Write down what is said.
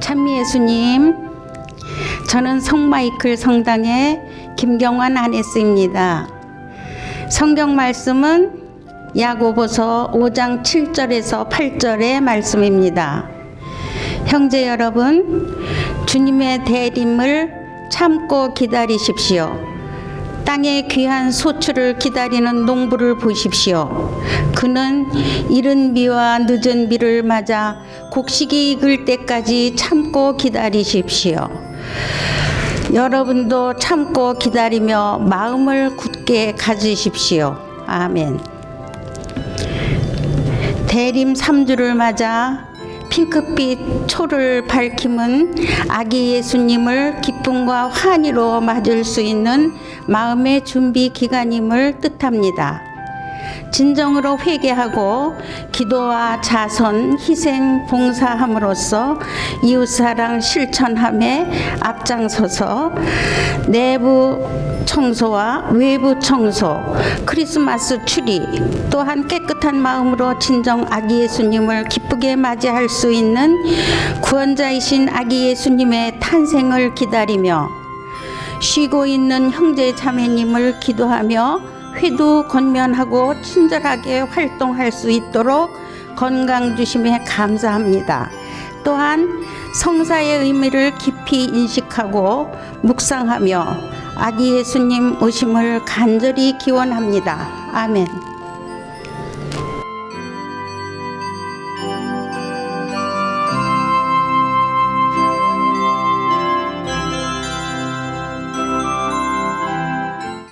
찬미 예수님, 저는 성마이클 성당의 김경환 아네스입니다. 성경 말씀은 야고보서 5장 7절에서 8절의 말씀입니다. 형제 여러분, 주님의 대림을 참고 기다리십시오. 땅의 귀한 소출을 기다리는 농부를 보십시오. 그는 이른 비와 늦은 비를 맞아 곡식이 익을 때까지 참고 기다리십시오. 여러분도 참고 기다리며 마음을 굳게 가지십시오. 아멘. 대림 3주를 맞아 핑크빛 초를 밝힘은 아기 예수님을 기쁨과 환희로 맞을 수 있는 마음의 준비 기간임을 뜻합니다. 진정으로 회개하고 기도와 자선, 희생, 봉사함으로써 이웃사랑 실천함에 앞장서서 내부 청소와 외부 청소, 크리스마스 추리, 또한 깨끗한 마음으로 진정 아기 예수님을 기쁘게 맞이할 수 있는 구원자이신 아기 예수님의 탄생을 기다리며 쉬고 있는 형제 자매님을 기도하며 회도 건면하고 친절하게 활동할 수 있도록 건강 주심에 감사합니다. 또한 성사의 의미를 깊이 인식하고 묵상하며 아기 예수님 오심을 간절히 기원합니다. 아멘.